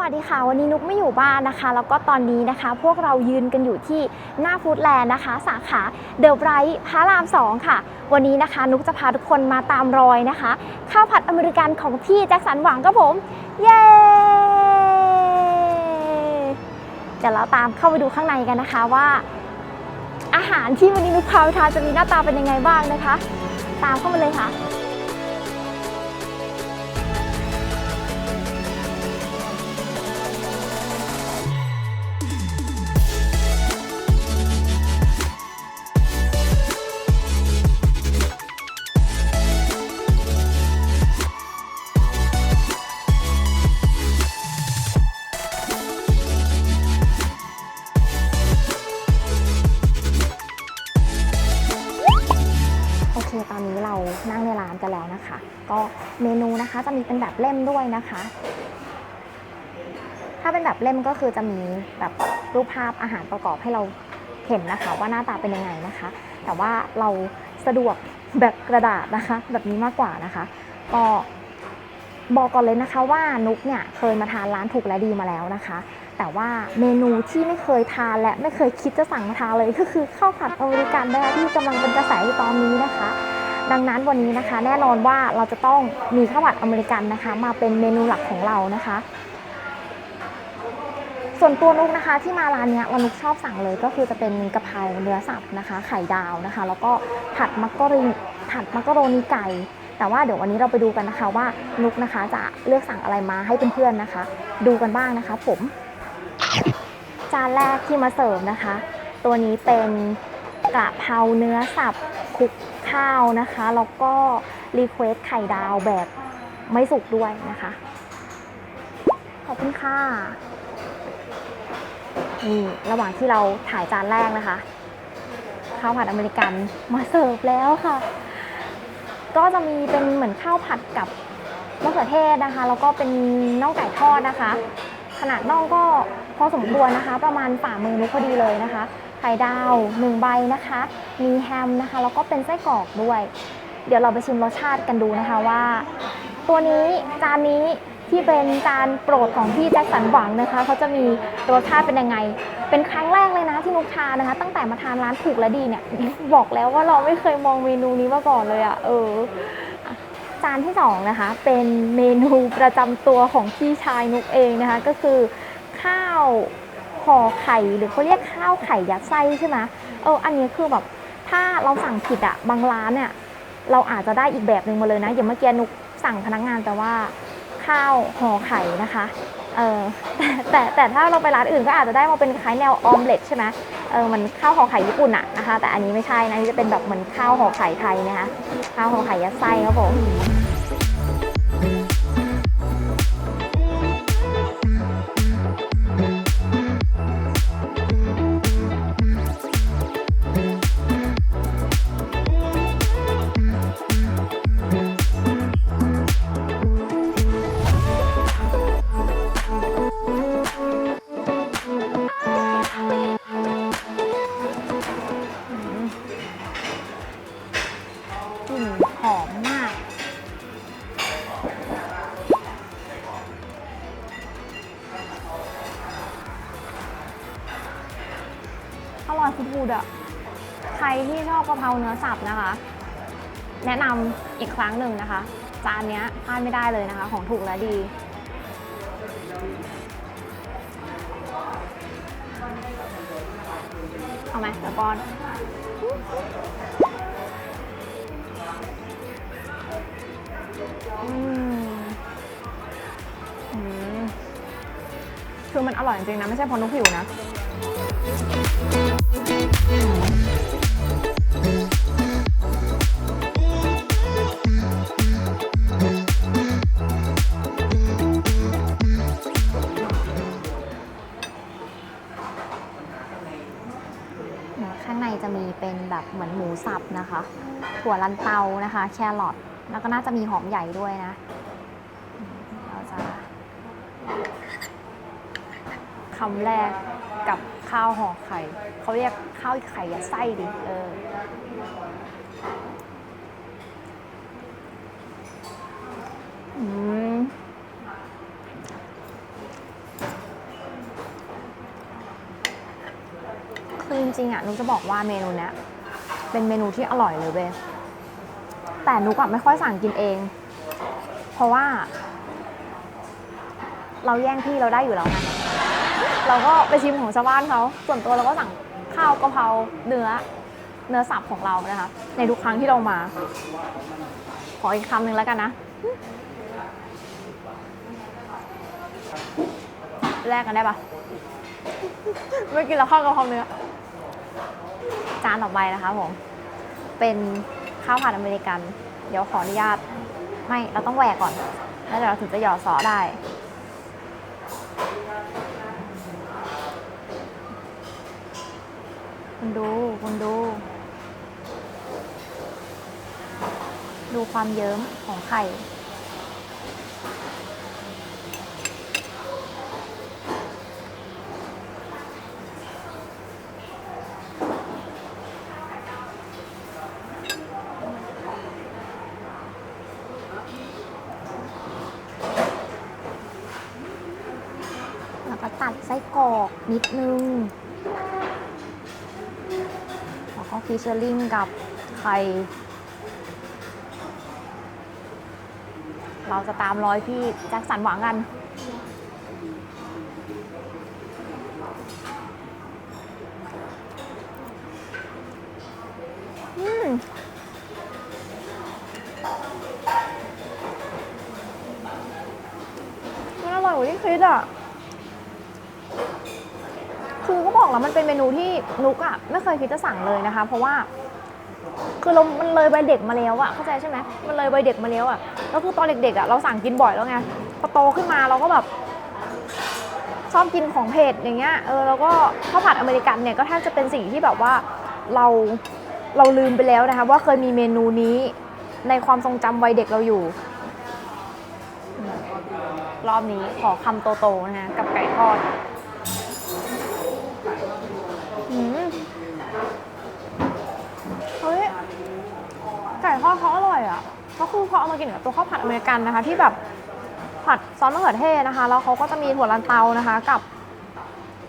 วัสดีค่ะ วันนี้นุกไม่อยู่บ้านนะคะ แล้วก็ตอนนี้นะคะ พวกเรายืนกันอยู่ที่หน้าฟู้ดแลนด์นะคะ สาขาเดอะไบรท์พระราม 2 ค่ะ วันนี้นะคะ นุกจะพาทุกคนมาตามรอยนะคะ ข้าวผัดอเมริกันของพี่แจ็คสันหวังครับผม เย้เดี๋ยวเราตามเข้าไปดูข้างในกันนะคะว่า อาหารที่วันนี้นุกพาไปทานจะมีหน้าตาเป็นยังไงบ้างนะคะ ตามเข้ามาเลยค่ะ นะคะ จะมีเป็นแบบเล่มด้วยนะคะ ถ้าเป็นแบบเล่มก็คือจะมีแบบรูปภาพอาหารประกอบให้เราเห็นนะคะ ว่าหน้าตาเป็นยังไงนะคะ แต่ว่าเราสะดวกแบบกระดาษนะคะ แบบนี้มากกว่านะคะ ก็บอกก่อนเลยนะคะว่านุกเนี่ยเคยมาทานร้านถูกและดีมาแล้วนะคะ แต่ว่าเมนูที่ไม่เคยทานและไม่เคยคิดจะสั่งมาทานเลยก็คือข้าวผัดอเมริกันนะคะที่กำลังเป็นกระแสอยู่ตอนนี้นะคะ ดังนั้นวันนี้นะคะ แน่นอนว่าเราจะต้องมีข้าวผัดอเมริกันนะคะ มาเป็นเมนูหลักของเรานะคะ ส่วนตัวนุกนะคะ ที่มาร้านนี้วันนุกชอบสั่งเลยก็คือจะเป็นกะเพราเนื้อสับนะคะ ไข่ดาวนะคะ แล้วก็ผัดมักกะโรนีผัดมักกะโรนีไก่แต่ว่าเดี๋ยววันนี้เราไปดูกันนะคะว่านุกนะคะจะเลือกสั่งอะไรมาให้เพื่อนๆนะคะ ดูกันบ้างนะคะ ผม จานแรกที่มาเสิร์ฟนะคะ ตัวนี้เป็นกะเพราเนื้อสับคลุก ข้าวนะคะ แล้วก็รีเควสไข่ดาวแบบไม่สุกด้วยนะคะ ขอบคุณค่ะนี่ระหว่างที่เราถ่ายจานแรกนะคะ ข้าวผัดอเมริกันมาเสิร์ฟแล้วค่ะ ก็จะมีเป็นเหมือนข้าวผัดกับมะเขือเทศนะคะ แล้วก็เป็นน่องไก่ทอดนะคะ ขนาดน่องก็พอสมควรนะคะ ประมาณฝ่ามือนุกพอดีเลยนะคะ ไข่ดาวหนึ่งใบนะคะ มีแฮมนะคะแล้วก็เป็นไส้กรอกด้วย เดี๋ยวเราไปชิมรสชาติกันดูนะคะว่า ตัวนี้จานนี้ที่เป็นจานโปรดของพี่แจ็คสันหวังนะคะเขาจะมีรสชาติเป็นยังไง เป็นครั้งแรกเลยนะที่นุกทานนะคะ ตั้งแต่มาทานร้านถูกและดีเนี่ยบอกแล้วว่าเราไม่เคยมองเมนูนี้มาก่อนเลยอะ่ะเออจานที่สองนะคะเป็นเมนูประจำตัวของพี่ชายนุกเองนะคะ ก็คือข้าว ห่อไข่หรือเขาเรียกข้าวไข่ยัดไส้ใช่ไหมเอออันนี้คือแบบถ้าเราสั่งผิดอะบางร้านเนี่ยเราอาจจะได้อีกแบบหนึ่งมาเลยนะอย่างเมื่อกี้นุกสั่งพนักงานแต่ว่าข้าวห่อไข่นะคะเออแต่แต่แต่ถ้าเราไปร้านอื่นก็อาจจะได้มาเป็นคล้ายแนวออมเล็ตใช่ไหมเออมันข้าวห่อไข่ญี่ปุ่นอะนะคะ แต่อันนี้ไม่ใช่นะอันนี้จะเป็นแบบเหมือนข้าวห่อไข่ไทยนะคะข้าวห่อไข่ยัดไส้ครับผม อมมาก อร่อยฟุดๆอะ ใครที่ชอบกะเพราเนื้อสับนะคะ แนะนำอีกครั้งหนึ่งนะคะ จานนี้พลาดไม่ได้เลยนะคะ ของถูกและดีเอาไหมเดี๋ยวป้อน จริงๆนะไม่ใช่เพราะนุกหิวนะข้างในจะมีเป็นแบบเหมือนหมูสับนะคะ ถั่วลันเตานะคะ แครอทแล้วก็น่าจะมีหอมใหญ่ด้วยนะ คำแรกกับข้าวห่อไข่เขาเรียกข้าวไข่ยัดไส้ดิเออคือจริงๆอะนุ๊กจะบอกว่าเมนูเนี้ยเป็นเมนูที่อร่อยเลยเว้ยแต่นุ๊กอะไม่ค่อยสั่งกินเอง เพราะว่า เราแย่งพี่เราได้อยู่แล้วนะ เราก็ไปชิมของชาวบ้านเขาส่วนตัวเราก็สั่งข้าวกะเพราเนื้อ เนื้อสับของเรานะคะ ในทุกครั้งที่เรามา ขออีกคำหนึ่งแล้วกันนะ แลกกันได้ปะไม่กินแล้วข้าวกะเพราเนื้อ จานต่อไปนะคะผม เป็นข้าวผัดอเมริกัน เดี๋ยวขออนุญาต ไม่ เราต้องแหวกก่อน แล้วเดี๋ยวเราถึงจะหยอดซอสได้ คุณดู คุณดู ดูความเยิ้มของไข่ แล้วก็ตัดไส้กรอกนิดนึง ฟิชเชอร์ลิงกับไข่เราจะตามรอยพี่แจ็คสันหวังกัน อืมมันอร่อยกว่าที่คิดอะ คือก็ บอกแล้วมันเป็นเมนูที่นุกอะไม่เคยคิดจะสั่งเลยนะคะ เพราะว่า คือเรา มันเลยวัยเด็กมาแล้วอะเข้าใจใช่ไหมมันเลยวัยเด็กมาแล้วอะแล้วคือตอนเด็กๆอะเราสั่งกินบ่อยแล้วไงพอโตขึ้นมาเราก็แบบชอบกินของเผ็ดอย่างเงี้ยเออแล้วก็ข้าวผัดอเมริกันเนี่ยก็แทบจะเป็นสิ่งที่แบบว่าเราเราลืมไปแล้วนะคะว่าเคยมีเมนูนี้ในความทรงจำวัยเด็กเราอยู่ รอบนี้ขอคำโตๆนะคะกับไก่ทอดอืมเฮ้ย ไก่ ทอดเขาอร่อยอะก็คือพอเอามากินกับตัวข้าวผัดอเมริกันนะคะ ที่แบบผัดซอสมะเขือเทศนะคะ แล้วเขาก็จะมีถั่วลันเตานะคะ กับ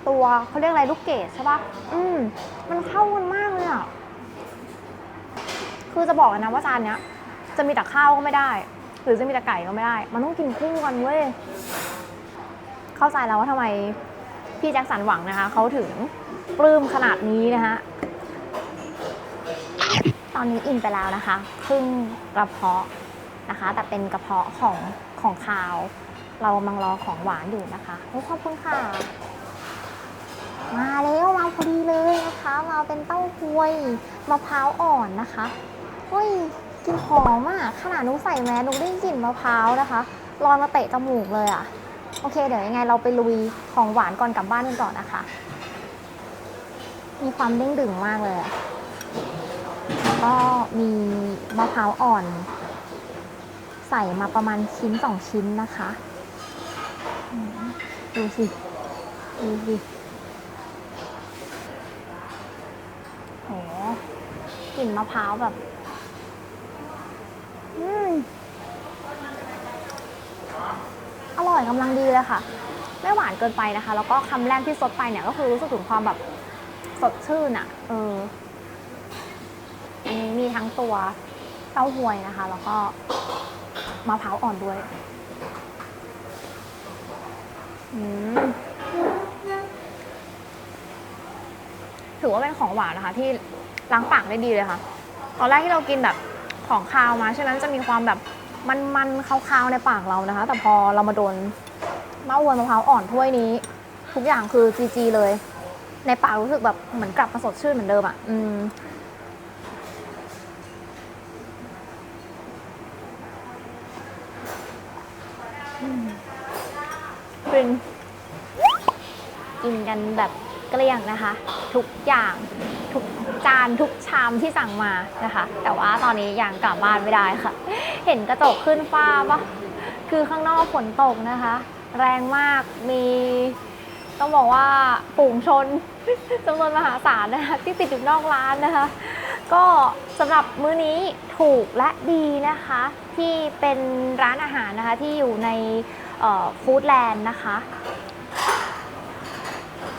ตัวเขาเรียกอะไรลูกเกดใช่ปะอืมมันเข้ากันมากเลยอะคือจะบอกนะว่าจานเนี้ย จะมีแต่ข้าวก็ไม่ได้ หรือจะมีแต่ไก่ก็ไม่ได้ มันต้องกินคู่กันเว้ยเข้าใจแล้วว่าทำไมพี่แจ็คสันหวังนะคะเขาถึงปลื้มขนาดนี้นะคะ อนนี้อิ่มไปแล้วนะคะ ครึ่งกระเพาะนะคะ แต่เป็นกระเพาะของของคาว เรากำลังรอของหวานอยู่นะคะโอ้ขอบคุณค่ะ มาแล้วมาพอดีเลยนะคะ มาเป็นเต้าหวยมะพร้าวอ่อนนะคะเฮ้ยกลินหอมอะขนาดนุ้ใส่แมสนุ้ได้กลิ่นมะพร้าวนะคะลอยมาเตะจมูกเลยอะโอเค เดี๋ยวยังไงเราไปลุยของหวานก่อนกลับบ้านกันก่อนนะคะ มีความเด้งดึงมากเลยอะ ก็มีมะพร้าวอ่อน ใส่มาประมาณชิ้นสองชิ้นนะคะดูสิดูสิโหกลิ่นมะพร้าวแบบ อืมอร่อยกำลังดีเลยค่ะ ไม่หวานเกินไปนะคะ แล้วก็คำแรกที่ซดไปเนี่ยก็คือรู้สึกถึงความแบบสดชื่นอะเออ ทั้งตัวเต้าหวยนะคะ แล้วก็มะพร้าวอ่อนด้วยถือว่าเป็นของหวานนะคะ ที่ล้างปากได้ดีเลยค่ะ ตอนแรกที่เรากินแบบของคาวมาใช่ไหมมันจะมีความแบบมันๆคาวๆในปากเรานะคะ แต่พอเรามาโดนมะอวยมะพร้าวอ่อนถ้วยนี้ ทุกอย่างคือจีจีเลย ในปากรู้สึกแบบเหมือนกลับมาสดชื่นเหมือนเดิมอะอื มฟินกินกันแบบเกลี้ยงนะคะ ทุกอย่างทุกจานทุกชามที่สั่งมานะคะ แต่ว่าตอนนี้ยังกลับบ้านไม่ได้ค่ะ เห็นกระจกขึ้นฟ้าปะคือข้างนอกฝนตกนะคะ แรงมากมีต้องบอกว่าฝูงชนจำนวนมหาศาลนะคะที่ติดอยู่นอกร้านนะคะ ก็สำหรับมื้อนี้ถูกและดีนะคะ ที่เป็นร้านอาหารนะคะที่อยู่ในฟู้ดแลนด์นะคะ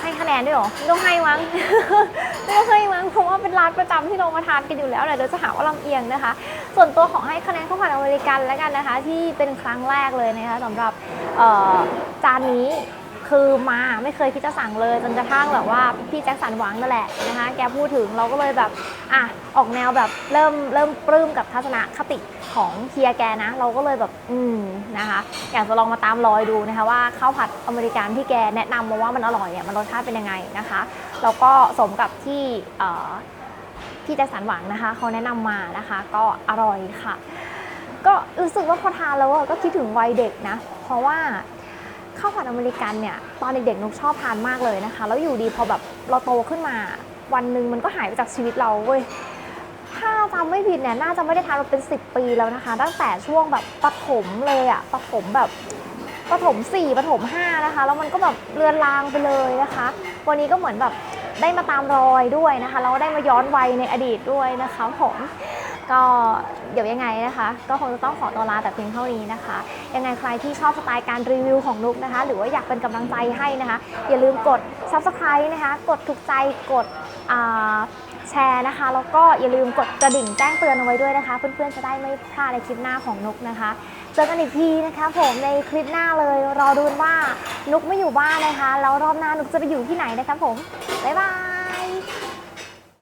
ให้คะแนนด้วยเหรอไม่ต้องให้มั้งไม่เคยมั้งเพราะว่าเป็นร้านประจำที่เรามาทานกันอยู่แล้วเดี๋ยวจะหาว่าลำเอียงนะคะ ส่วนตัวขอให้คะแนนข้าวผัดอเมริกันแล้วกันนะคะ ที่เป็นครั้งแรกเลยนะคะสำหรับเอ่อจานนี้ คือมาไม่เคยคิดจะสั่งเลยจนกระทั่งแบบว่าพี่แจ็คสันหวังนั่นแหละนะคะแกพูดถึงเราก็เลยแบบอะออกแนวแบบเริ่มเริ่มปลื้มกับทัศนคติของเฮียแกนะ เราก็เลยแบบอืมนะคะ อยากจะลองมาตามรอยดูนะคะว่าข้าวผัดอเมริกันที่แกแนะนำมาว่ามันอร่อยเนี่ยมันรสชาติเป็นยังไงนะคะแล้วก็สมกับที่เอ่อพี่แจ็คสันหวังนะคะเขาแนะนำมานะคะ ก็อร่อยค่ะ ก็รู้สึกว่าพอทานแล้วก็คิดถึงวัยเด็กนะ เพราะว่า ข้าวผัดอเมริกันเนี่ยตอนเด็กๆนุกชอบทานมากเลยนะคะ แล้วอยู่ดีพอแบบเราโตขึ้นมา วันหนึ่งมันก็หายไปจากชีวิตเราเว้ยถ้าจำไม่ผิดเนี่ยน่าจะไม่ได้ทานมาเป็น 10 ปีแล้วนะคะ ตั้งแต่ช่วงแบบปฐมเลยอะปฐมแบบปฐม4ปฐม5นะคะ แล้วมันก็แบบเลือนลางไปเลยนะคะ วันนี้ก็เหมือนแบบได้มาตามรอยด้วยนะคะแล้วก็ได้มาย้อนวัยในอดีตด้วยนะคะผม ก็เดี๋ยวยังไงนะคะ ก็คงจะต้องขอตัวลาแต่เพียงเท่านี้นะคะ ยังไงใครที่ชอบสไตล์การรีวิวของนุกนะคะ หรือว่าอยากเป็นกำลังใจให้นะคะ อย่าลืมกด subscribe นะคะ กดถูกใจกดแชร์นะคะ แล้วก็อย่าลืมกดกระดิ่งแจ้งเตือนเอาไว้ด้วยนะคะ เพื่อนๆจะได้ไม่พลาดในคลิปหน้าของนุกนะคะ เจอกันอีกทีนะคะ ผมในคลิปหน้าเลยรอดูนว่านุกไม่อยู่บ้านนะคะแล้วรอบหน้านุกจะไปอยู่ที่ไหนนะคะผมบ๊ายบาย